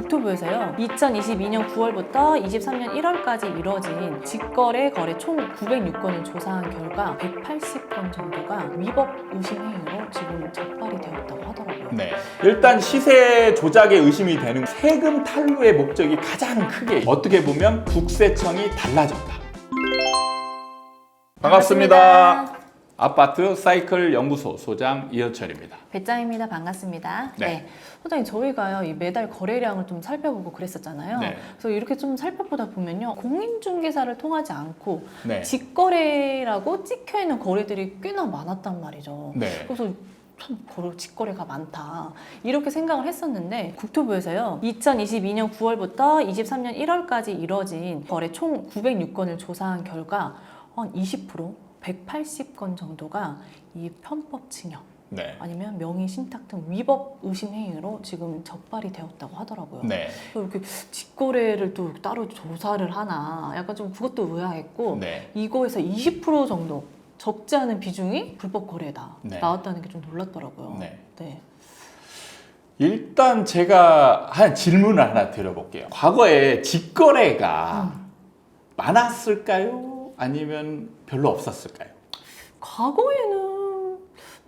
국토부에서요 2022년 9월부터 23년 1월까지 이뤄진 직거래 거래 총 906건을 조사한 결과 180건 정도가 위법 의심 행위로 지금 적발이 되었다고 하더라고요. 네. 일단 시세 조작에 의심이 되는 세금 탈루의 목적이 가장 크게 어떻게 보면 국세청이 달라졌다. 반갑습니다. 아파트 사이클 연구소 소장 이현철입니다. 배짱입니다. 반갑습니다. 네. 네. 소장님 저희가요 이 매달 거래량을 좀 살펴보고 그랬었잖아요. 네. 그래서 이렇게 좀 살펴보다 보면요 공인중개사를 통하지 않고 네. 직거래라고 찍혀 있는 거래들이 꽤나 많았단 말이죠. 네. 그래서 참 거래, 직거래가 많다 이렇게 생각을 했었는데 국토부에서요 2022년 9월부터 23년 1월까지 이뤄진 거래 총 906건을 조사한 결과 한 20% 180건 정도가 이 편법 징역 네. 아니면 명의 신탁 등 위법 의심 행위로 지금 적발이 되었다고 하더라고요. 네. 이렇게 직거래를 또 따로 조사를 하나 약간 좀 그것도 의아했고 네. 이거에서 20% 정도 적지 않은 비중이 불법 거래다 네. 나왔다는 게 좀 놀랐더라고요. 네. 네. 일단 제가 한 질문을 하나 드려볼게요. 과거에 직거래가 음. 많았을까요? 아니면 별로 없었을까요? 과거에는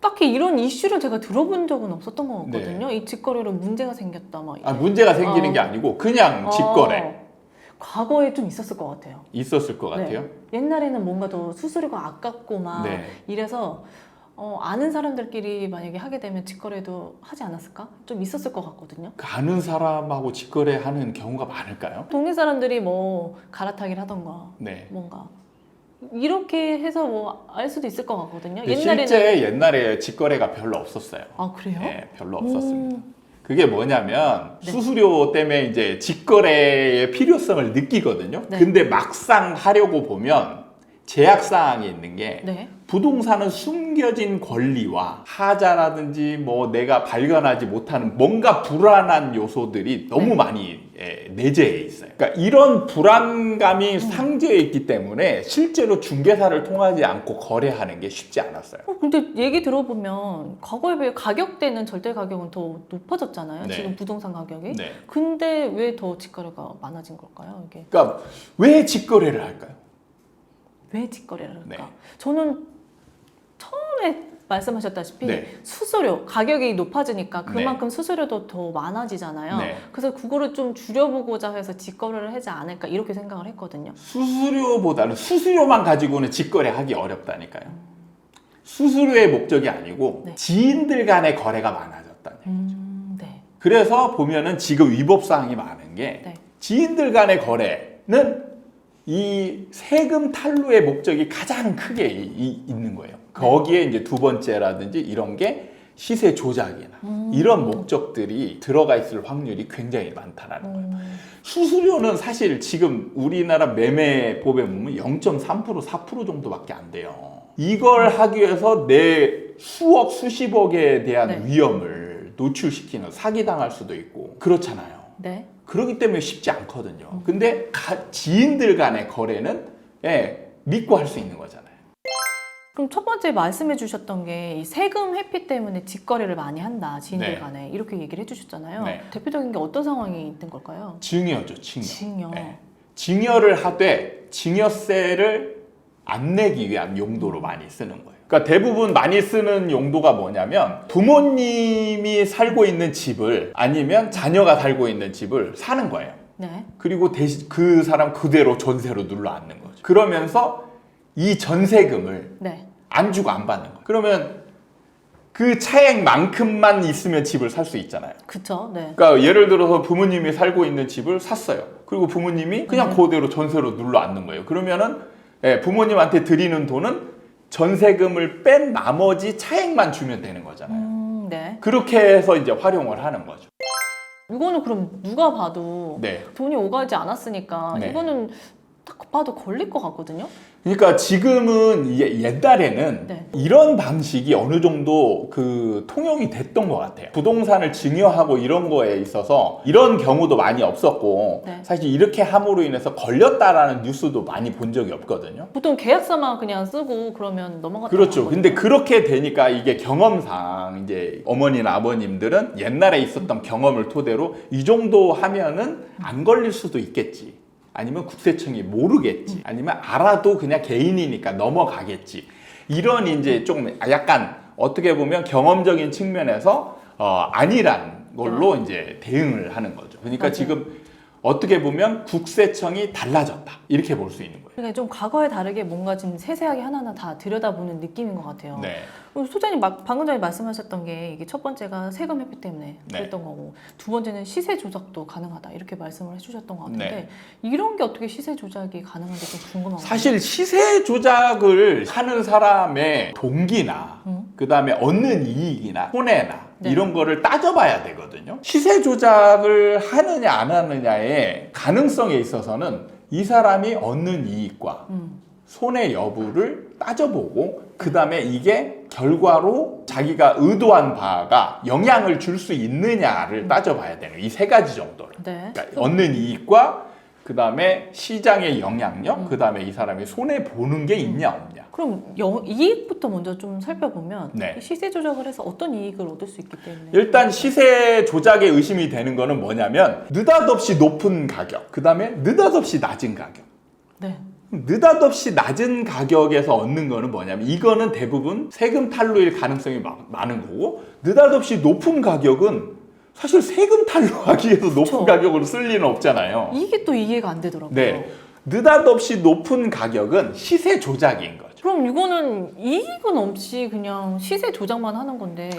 딱히 이런 이슈를 제가 들어본 적은 없었던 것 네. 같거든요. 이 직거래로 문제가 생겼다 막. 아, 문제가 생기는 어. 게 아니고 그냥 직거래 어, 과거에 좀 있었을 것 같아요. 있었을 것 같아요. 네. 옛날에는 뭔가 더 수수료가 아깝고 막 네. 이래서 어, 아는 사람들끼리 만약에 하게 되면 직거래도 하지 않았을까? 좀 있었을 것 같거든요. 그 아는 사람하고 직거래하는 경우가 많을까요? 동네 사람들이 뭐 갈아타기를 하던가 네. 뭔가 이렇게 해서 뭐 알 수도 있을 것 같거든요. 근데 옛날에는 실제 옛날에 직거래가 별로 없었어요. 아 그래요? 네, 별로 없었습니다. 음, 그게 뭐냐면 네. 수수료 때문에 이제 직거래의 필요성을 느끼거든요. 네. 근데 막상 하려고 보면 제약 사항이 있는 게 네. 부동산은 숨겨진 권리와 하자라든지 뭐 내가 발견하지 못하는 뭔가 불안한 요소들이 너무 네. 많이 예, 내재해 있어요. 그러니까 이런 불안감이 음. 상재해 있기 때문에 실제로 중개사를 통하지 않고 거래하는 게 쉽지 않았어요. 어, 근데 얘기 들어보면 과거에 비해 가격대는 절대 가격은 더 높아졌잖아요. 네. 지금 부동산 가격이. 네. 근데 왜더 직거래가 많아진 걸까요? 이게 그러니까 왜 직거래를 할까요? 왜 직거래를 할까? 네. 저는 처음에 말씀하셨다시피 네. 수수료 가격이 높아지니까 그만큼 수수료도 더 많아지잖아요. 네. 그래서 그거를 좀 줄여보고자 해서 직거래를 하지 않을까 이렇게 생각을 했거든요. 수수료보다는 수수료만 가지고는 직거래하기 어렵다니까요. 수수료의 목적이 아니고 네. 지인들 간의 거래가 많아졌다는 얘기죠. 음, 네. 그래서 보면은 지금 위법 사항이 많은 게 네. 지인들 간의 거래는 이 세금 탈루의 목적이 가장 크게 이- 이- 있는 거예요. 거기에 이제 두 번째라든지 이런 게 시세 조작이나 음. 이런 목적들이 들어가 있을 확률이 굉장히 많다라는 거예요. 음, 수수료는 사실 지금 우리나라 매매법에 보면 0.3% 4% 정도밖에 안 돼요. 이걸 하기 위해서 내 수억 수십억에 대한 네. 위험을 노출시키는 사기당할 수도 있고 그렇잖아요. 네. 그렇기 때문에 쉽지 않거든요. 음. 근데 가- 지인들 간의 거래는 예, 믿고 할 수 있는 거잖아요. 그럼 첫 번째 말씀해 주셨던 게 이 세금 회피 때문에 직거래를 많이 한다 지인들 네. 간에 이렇게 얘기를 해주셨잖아요. 네. 대표적인 게 어떤 상황이 있는 걸까요? 증여죠, 증여. 징역. 네. 증여를 하되 증여세를 안 내기 위한 용도로 많이 쓰는 거예요. 그러니까 대부분 많이 쓰는 용도가 뭐냐면 부모님이 살고 있는 집을 아니면 자녀가 살고 있는 집을 사는 거예요. 네. 그리고 대신 그 사람 그대로 전세로 눌러 앉는 거죠. 그러면서 이 전세금을 네. 안 주고 안 받는 거예요. 그러면 그 차액만큼만 있으면 집을 살 수 있잖아요. 그쵸. 네. 그러니까 예를 들어서 부모님이 살고 있는 집을 샀어요. 그리고 부모님이 그냥 네. 그대로 전세로 눌러 앉는 거예요. 그러면은 예, 부모님한테 드리는 돈은 전세금을 뺀 나머지 차액만 주면 되는 거잖아요. 음, 네. 그렇게 해서 이제 활용을 하는 거죠. 이거는 그럼 누가 봐도 네. 돈이 오가지 않았으니까 네. 이거는 딱 봐도 걸릴 것 같거든요. 그러니까 지금은 옛날에는 네. 이런 방식이 어느 정도 그 통용이 됐던 것 같아요. 부동산을 증여하고 이런 거에 있어서 이런 경우도 많이 없었고 네. 사실 이렇게 함으로 인해서 걸렸다라는 뉴스도 많이 본 적이 없거든요. 보통 계약서만 그냥 쓰고 그러면 넘어갔다. 그렇죠. 근데 그렇게 되니까 이게 경험상 이제 어머니나 아버님들은 옛날에 있었던 경험을 토대로 이 정도 하면은 안 걸릴 수도 있겠지. 아니면 국세청이 모르겠지. 아니면 알아도 그냥 개인이니까 넘어가겠지. 이런 이제 조금 약간 어떻게 보면 경험적인 측면에서 어, 아니란 걸로 이제 대응을 하는 거죠. 그러니까 맞아요. 지금 어떻게 보면 국세청이 달라졌다. 이렇게 볼 수 있는 거예요. 그러니까 좀 과거에 다르게 뭔가 좀 세세하게 하나하나 다 들여다보는 느낌인 것 같아요. 네. 소장님 막 방금 전에 말씀하셨던 게 이게 첫 번째가 세금 회피 때문에 네. 그랬던 거고 두 번째는 시세 조작도 가능하다 이렇게 말씀을 해주셨던 것 같은데 네. 이런 게 어떻게 시세 조작이 가능한지 좀 궁금한 사실 시세 조작을 하는 사람의 동기나 음. 그 다음에 얻는 이익이나 손해나 네. 이런 거를 따져봐야 되거든요. 시세 조작을 하느냐 안 하느냐의 가능성에 있어서는 이 사람이 얻는 이익과 음. 손해 여부를 따져보고 그 다음에 이게 결과로 자기가 의도한 바가 영향을 줄 수 있느냐를 따져봐야 되는 이 세 가지 정도를. 네. 그러니까 얻는 이익과 그 다음에 시장의 영향력, 음. 그 다음에 이 사람이 손해 보는 게 있냐 없냐. 그럼 영- 이익부터 먼저 좀 살펴보면 네. 이 시세 조작을 해서 어떤 이익을 얻을 수 있기 때문에 일단 시세 조작에 의심이 되는 거는 뭐냐면 느닷없이 높은 가격, 그 다음에 느닷없이 낮은 가격. 네. 느닷없이 낮은 가격에서 얻는 거는 뭐냐면 이거는 대부분 세금 탈루일 가능성이 마- 많은 거고 느닷없이 높은 가격은 사실 세금 탈루하기 위해서 높은 그쵸. 가격으로 쓸 리는 없잖아요. 이게 또 이해가 안 되더라고요. 네. 느닷없이 높은 가격은 시세 조작인 거죠. 그럼 이거는 이익은 없이 그냥 시세 조작만 하는 건데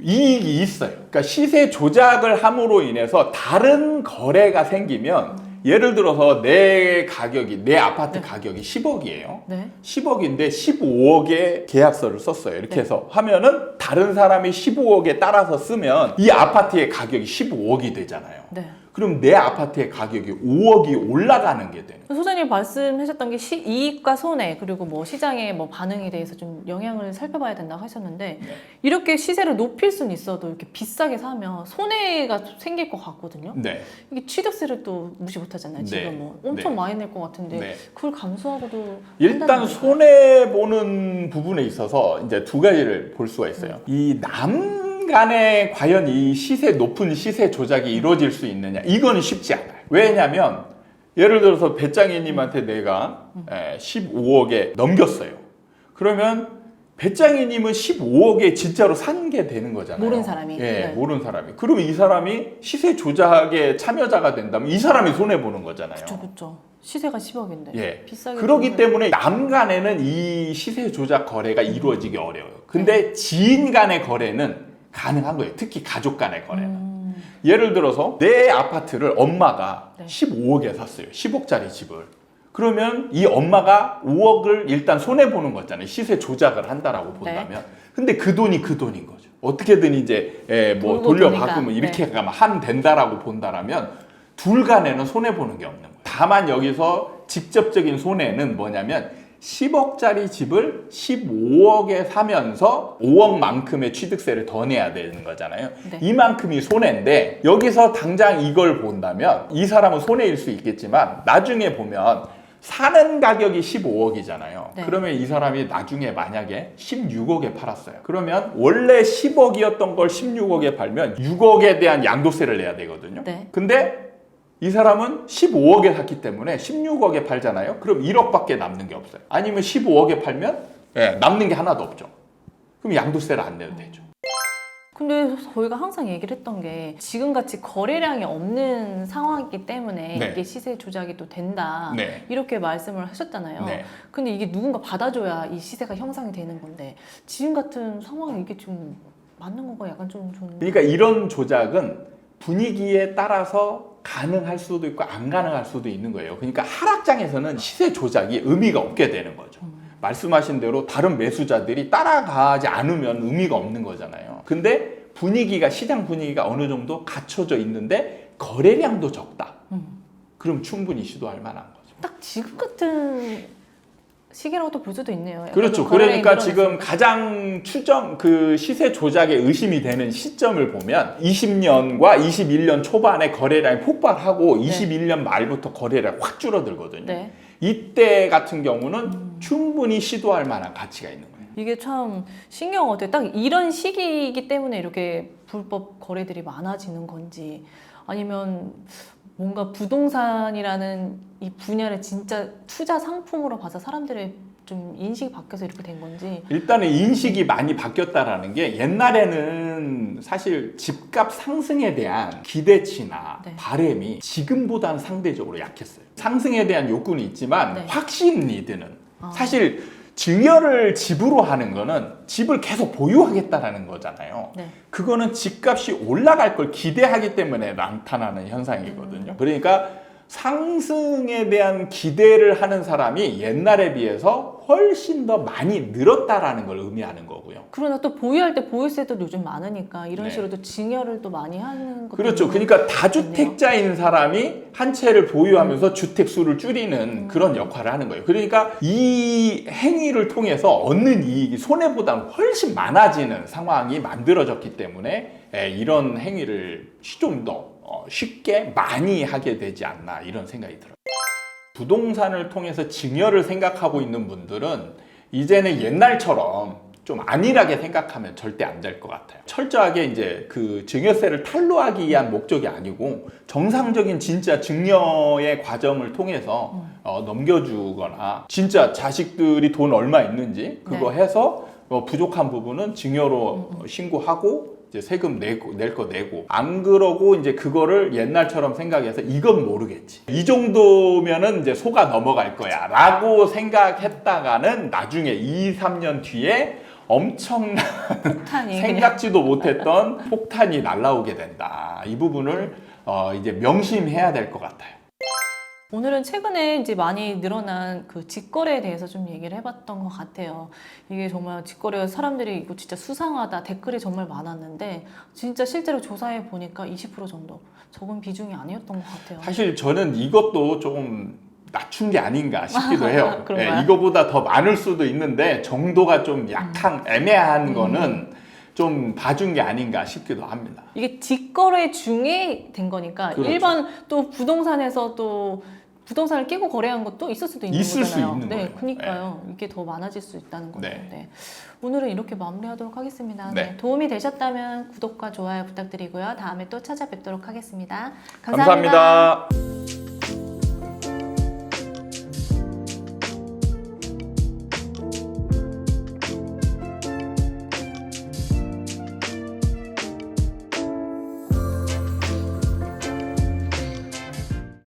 이익이 있어요. 그러니까 시세 조작을 함으로 인해서 다른 거래가 생기면 예를 들어서 내 가격이 내 아파트 네. 가격이 10억이에요. 네. 10억인데 15억의 계약서를 썼어요. 이렇게 네. 해서 하면은 다른 사람이 15억에 따라서 쓰면 이 아파트의 가격이 15억이 되잖아요. 네. 그럼 내 아파트의 가격이 5억이 올라가는 게 되는 소장님 말씀하셨던 게 시, 이익과 손해 그리고 뭐 시장의 뭐 반응에 대해서 좀 영향을 살펴봐야 된다고 하셨는데 네. 이렇게 시세를 높일 수는 있어도 이렇게 비싸게 사면 손해가 생길 것 같거든요. 네. 이게 취득세를 또 무시 못하잖아요. 네. 지금 뭐 엄청 네. 많이 낼 것 같은데 네. 그걸 감수하고도 일단 손해 보는 부분에 있어서 이제 두 가지를 볼 수가 있어요. 이남 간에 과연 이 시세 높은 시세 조작이 이루어질 수 있느냐? 이거는 쉽지 않아요. 왜냐하면 예를 들어서 배짱이님한테 내가 에, 15억에 넘겼어요. 그러면 배짱이님은 15억에 진짜로 산 게 되는 거잖아요. 모르는 사람이. 예, 네. 모르는 사람이. 그러면 이 사람이 시세 조작의 참여자가 된다면 이 사람이 손해 보는 거잖아요. 그렇죠, 그렇죠. 시세가 10억인데 예. 비싸게 그러기 주면- 때문에 남 간에는 이 시세 조작 거래가 이루어지기 어려워요. 근데 지인 간의 거래는 가능한 거예요. 특히 가족 간의 거래는. 음, 예를 들어서 내 아파트를 엄마가 네. 15억에 샀어요. 10억짜리 집을. 그러면 이 엄마가 5억을 일단 손해 보는 거잖아요. 시세 조작을 한다라고 네. 본다면. 근데 그 돈이 그 돈인 거죠. 어떻게든 이제 예, 뭐 돌고 돌려 바꾸면 도니까. 이렇게 네. 가면 하면 된다라고 본다라면 둘 간에는 손해 보는 게 없는 거예요. 다만 여기서 직접적인 손해는 뭐냐면 10억짜리 집을 15억에 사면서 5억만큼의 취득세를 더 내야 되는 거잖아요. 네. 이만큼이 손해인데 여기서 당장 이걸 본다면 이 사람은 손해일 수 있겠지만 나중에 보면 사는 가격이 15억이잖아요. 네. 그러면 이 사람이 나중에 만약에 16억에 팔았어요. 그러면 원래 10억이었던 걸 16억에 팔면 6억에 대한 양도세를 내야 되거든요. 네. 근데 이 사람은 15억에 샀기 때문에 16억에 팔잖아요. 그럼 1억밖에 남는 게 없어요. 아니면 15억에 팔면 예, 남는 게 하나도 없죠. 그럼 양도세를 안 내도 되죠. 근데 저희가 항상 얘기를 했던 게 지금같이 거래량이 없는 상황이기 때문에 네. 이게 시세 조작이 또 된다 네. 이렇게 말씀을 하셨잖아요. 네. 근데 이게 누군가 받아줘야 이 시세가 형성이 되는 건데 지금 같은 상황에 이게 좀 맞는 건가 약간 좀 좀. 그러니까 이런 조작은 분위기에 따라서 가능할 수도 있고 안 가능할 수도 있는 거예요. 그러니까 하락장에서는 시세 조작이 의미가 없게 되는 거죠. 말씀하신 대로 다른 매수자들이 따라가지 않으면 의미가 없는 거잖아요. 근데 분위기가 시장 분위기가 어느 정도 갖춰져 있는데 거래량도 적다. 음. 그럼 충분히 시도할 만한 거죠. 딱 지금 같은 시기라고도 볼 수도 있네요. 그렇죠. 그러니까 지금 때. 가장 추정 그 시세 조작에 의심이 되는 시점을 보면 20년과 21년 초반에 거래량이 폭발하고 네. 21년 말부터 거래량이 확 줄어들거든요. 네. 이때 같은 경우는 음. 충분히 시도할 만한 가치가 있는 거예요. 이게 참것 같아요. 딱 이런 시기이기 때문에 이렇게 불법 거래들이 많아지는 건지 아니면 뭔가 부동산이라는 이 분야를 진짜 투자 상품으로 봐서 사람들의 좀 인식이 바뀌어서 이렇게 된 건지 일단은 인식이 많이 바뀌었다라는 게 옛날에는 사실 집값 상승에 대한 기대치나 네. 바램이 지금보다는 상대적으로 약했어요. 상승에 대한 욕구는 있지만 네. 확신 리드는 아. 사실 증여를 집으로 하는 거는 집을 계속 보유하겠다라는 거잖아요. 네. 그거는 집값이 올라갈 걸 기대하기 때문에 나타나는 현상이거든요. 그러니까 상승에 대한 기대를 하는 사람이 옛날에 비해서 훨씬 더 많이 늘었다라는 걸 의미하는 거고요. 그러나 또 보유할 때 보유세도 요즘 많으니까 이런 네. 식으로 또 증여를 또 많이 하는 그렇죠. 있는 그러니까 다주택자인 사람이 한 채를 보유하면서 주택 수를 줄이는 음. 그런 역할을 하는 거예요. 그러니까 이 행위를 통해서 얻는 이익이 손해보다는 훨씬 많아지는 상황이 만들어졌기 때문에 예, 이런 행위를 좀더 어, 쉽게 많이 하게 되지 않나 이런 생각이 들어요. 부동산을 통해서 증여를 생각하고 있는 분들은 이제는 옛날처럼 좀 안일하게 생각하면 절대 안 될 것 같아요. 철저하게 이제 그 증여세를 탈루하기 위한 목적이 아니고 정상적인 진짜 증여의 과정을 통해서 어, 넘겨주거나 진짜 자식들이 돈 얼마 있는지 그거 해서 어, 부족한 부분은 증여로 어, 신고하고 이제 세금 내고 낼 거 내고. 안 그러고 이제 그거를 옛날처럼 생각해서 이건 모르겠지. 이 정도면은 이제 소가 넘어갈 거야라고 생각했다가는 나중에 2, 3년 뒤에 엄청난 생각지도 못했던 폭탄이 날라오게 된다. 이 부분을 어, 이제 명심해야 될 것 같아요. 오늘은 최근에 이제 많이 늘어난 그 직거래에 대해서 좀 얘기를 해봤던 것 같아요. 이게 정말 직거래 사람들이 이거 진짜 수상하다 댓글이 정말 많았는데 진짜 실제로 조사해 보니까 20% 정도 적은 비중이 아니었던 것 같아요. 사실 저는 이것도 조금 낮춘 게 아닌가 싶기도 해요. 예, 이거보다 더 많을 수도 있는데 정도가 좀 약한 애매한 음. 거는 좀 봐준 게 아닌가 싶기도 합니다. 이게 직거래 중에 된 거니까 그렇죠. 일반 또 부동산에서 또 부동산을 끼고 거래한 것도 있을 수도 있는 있을 수 거잖아요. 있는 네, 거예요. 그러니까요. 이게 더 많아질 수 있다는 거죠. 네. 네. 오늘은 이렇게 마무리하도록 하겠습니다. 네. 네, 도움이 되셨다면 구독과 좋아요 부탁드리고요. 다음에 또 찾아뵙도록 하겠습니다 감사합니다. 감사합니다.